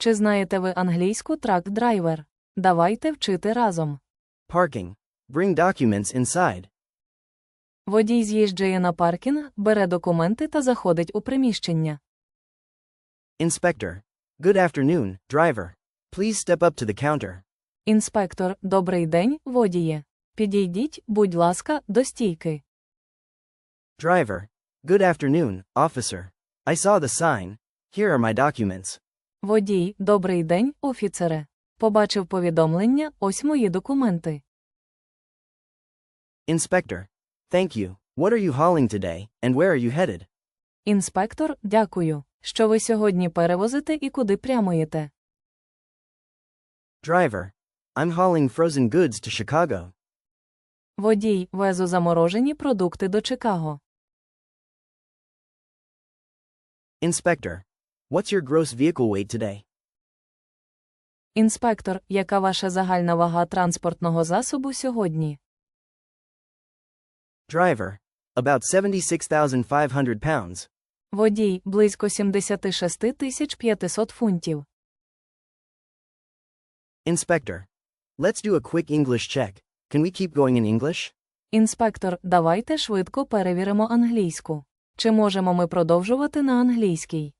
Чи знаєте ви англійську трак-драйвер? Давайте вчити разом. Parking. Bring documents inside. Водій з'їжджає на паркінг, бере документи та заходить у приміщення. Inspector. Good afternoon, driver. Please step up to the counter. Інспектор, добрий день, водіє. Підійдіть, будь ласка, до стійки. Driver. Good afternoon, officer. I saw the sign. Here are my documents. Водій, добрий день, офіцере. Побачив повідомлення, ось мої документи. Inspector. Thank you. What are you hauling today, and where are you headed? Інспектор, дякую. Що ви сьогодні перевозите і куди прямуєте? Driver. I'm hauling frozen goods to Chicago. Водій, везу заморожені продукти до Чикаго. Inspector. What's your gross vehicle weight today? Інспектор, яка ваша загальна вага транспортного засобу сьогодні? Driver. About 76,500 pounds. Водій, близько 76 тисяч 500 фунтів. Inspector. Let's do a quick English check. Can we keep going in English? Інспектор, давайте швидко перевіримо англійську. Чи можемо ми продовжувати на англійській?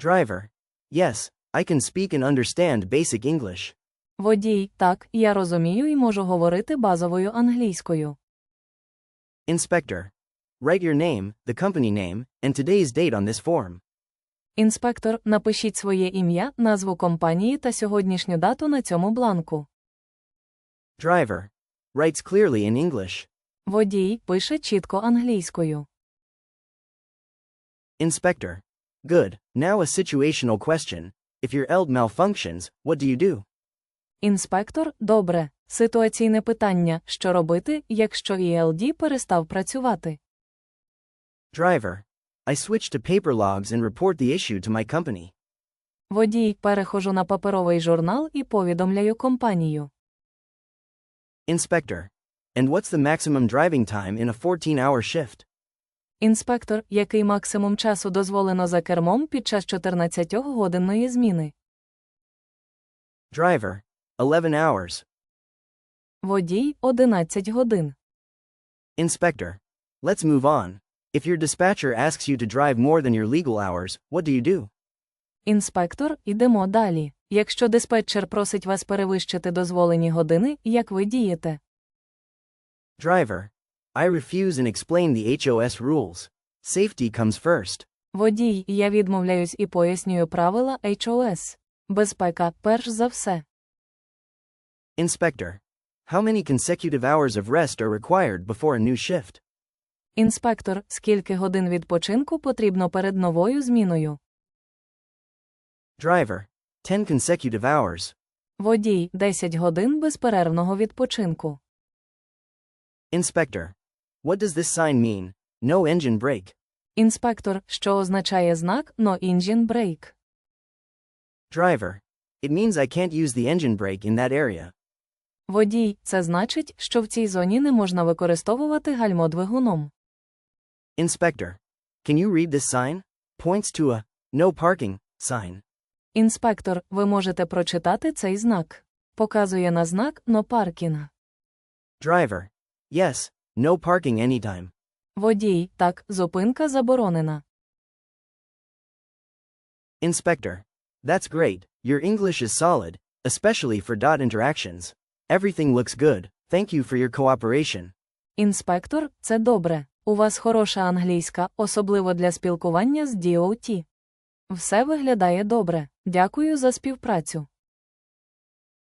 Driver. Yes, I can speak and understand basic English. Водій, так, я розумію і можу говорити базовою англійською. Inspector. Write your name, the company name, and today's date on this form. Інспектор, напишіть своє ім'я, назву компанії та сьогоднішню дату на цьому бланку. Driver. Writes clearly in English. Водій пише чітко англійською. Inspector. Good. Now a situational question. If your ELD malfunctions, what do you do? Інспектор, добре. Ситуаційне питання, що робити, якщо ELD перестав працювати. Driver. I switch to paper logs and report the issue to my company. Водій, перехожу на паперовий журнал і повідомляю компанію. Inspector. And what's the maximum driving time in a 14 hour shift? Інспектор, який максимум часу дозволено за кермом під час 14-годинної зміни. Driver. 11 hours. Водій 11 годин. Inspector. Let's move on. If your dispatcher asks you to drive more than your legal hours, what do you do? Інспектор, ідемо далі. Якщо диспетчер просить вас перевищити дозволені години, як ви дієте? Driver. I refuse and explain the HOS rules. Safety comes first. Водій, я відмовляюсь і пояснюю правила HOS. Безпека перш за все. Inspector. How many consecutive hours of rest are required before a new shift? Інспектор, скільки годин відпочинку потрібно перед новою зміною? Driver. 10 consecutive hours. Водій 10 годин безперервного відпочинку. Inspector. What does this sign mean? No engine brake. Інспектор, що означає знак No Engine Brake. Driver. It means I can't use the engine brake in that area. Водій, це значить, що в цій зоні не можна використовувати гальмо двигуном. Inspector. Can you read this sign? Points to a no parking sign. Інспектор, ви можете прочитати цей знак. Показує на знак No Parking. Driver. Yes, no parking anytime. Водій, так, зупинка заборонена. Inspector. That's great. Your English is solid, especially for dot interactions. Everything looks good. Thank you for your cooperation. Інспектор, це добре. У вас хороша англійська, особливо для спілкування з DOT. Все виглядає добре. Дякую за співпрацю.